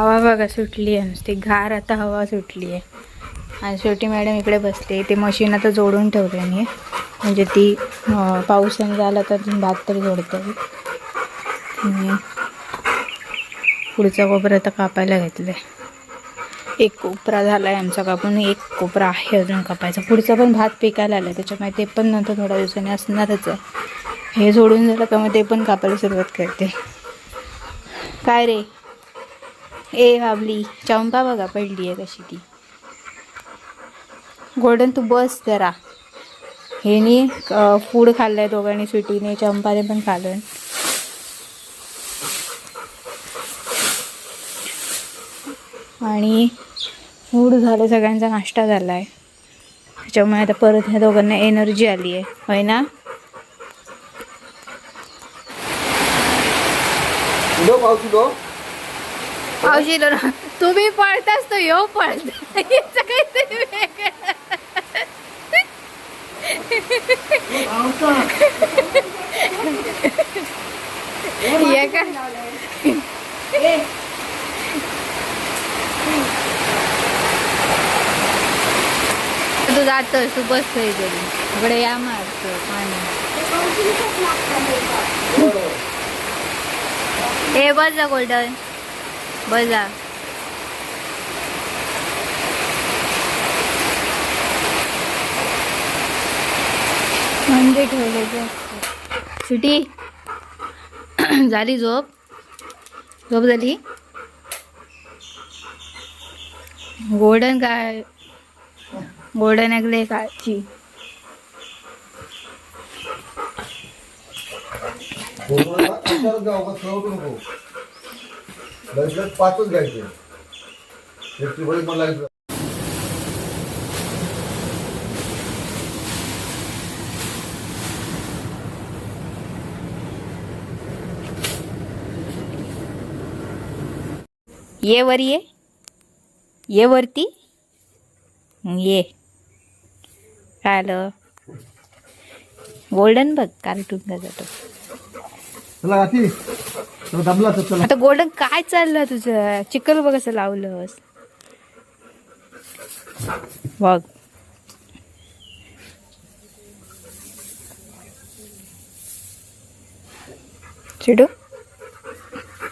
हवा बघा सुटली आहे नुसती. घार आता हवा सुटली आहे आणि शेवटी मॅडम इकडे बसते ते मशीन आता जोडून ठेवते मी. म्हणजे ती पाऊस आणि झाला तर भात तरी जोडते पुढचा कोपरा आता कापायला घेतलं एक कोपरा झाला आहे आमचा कापून. एक कोपरा आहे अजून कापायचा. पुढचा पण भात पिकायला आला त्याच्यामुळे ते पण नंतर थोड्या दिवसांनी असणारच आहे. हे सोडून झालं का मग ते पण कापायला सुरुवात करते. काय रे? ए बाबली चंपा बघा पडली आहे कशी ती. गोल्डन तू बस जरा. हेनी फूड खाल्लंय दोघांनी सुटीने चंपाने पण खाल्लं आणि फूड झालं सगळ्यांचा नाश्ता झाला आहे त्याच्यामुळे आता परत ह्या दोघांना एनर्जी आली आहे. होय ना? दो. पावशील तुम्ही पळताच तो यो पळता. याचं काहीतरी वेगळं. हे काय? तू जातोस तू बसतोय तरी इकडे या मारतो पाणी. ए बस गोल्डन. बस जा म्हणजे ठेवले सुटी. झाली झोप. झोप झाली. गोल्डन काय? गोल्डन ऐकले काची. नको पाचच घ्यायचे बळी मला. ये वर ये. ये वरती. ये. काय आलं? गोल्डन बघ कार्टून का जातो. दमला तर चला. आता गोल्डन काय चाललं तुझं? चिकल बघ कसं लावलंस. बघ. चिडू?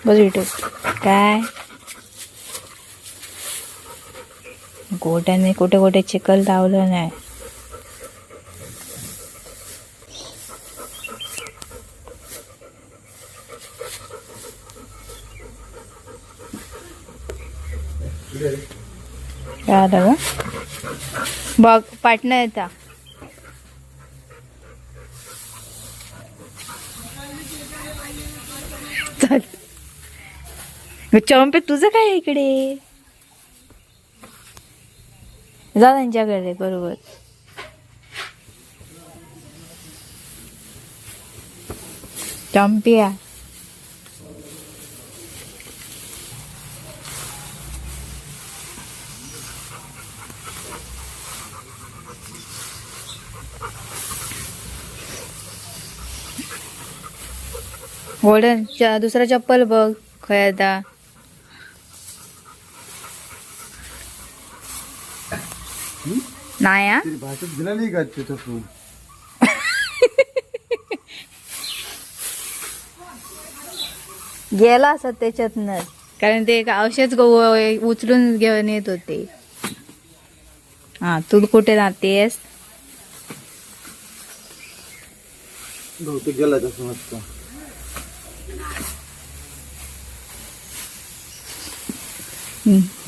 बस चिडू काय? गोट्याने कुठे कुठे चिकल लावलं नाही. काय का? बघ पाटणं येता. चल. चंपे तुझं काय आहे इकडे? जा त्यांच्याकडे बरोबर. चंपिया च- दुसरा चप्पल बघ खय आता नाही? तरी भाषेत दिला नाही का तिथं तू? गेला असत त्याच्यातनं. कारण ते एक औषध उचलून घेऊन येत होते. हा तू कुठे राहतेस? गेला तसं मस्त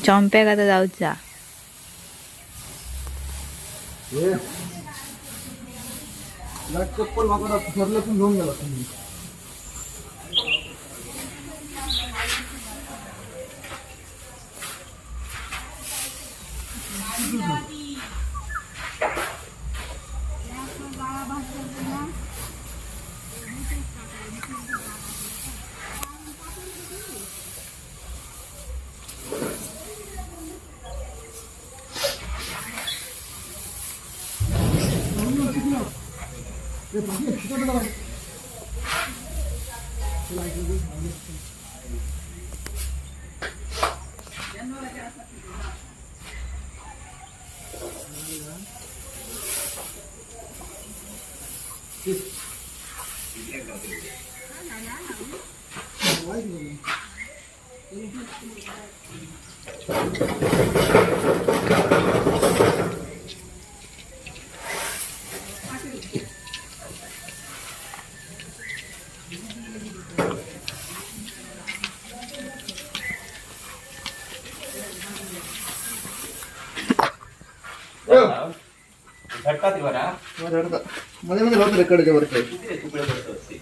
चॉम्प्याक आता जाऊच जा चप्पल मागवला ठरलं 내 방에 비가 들어가. Thank you. वरती किती रे तुकडे पडतो ते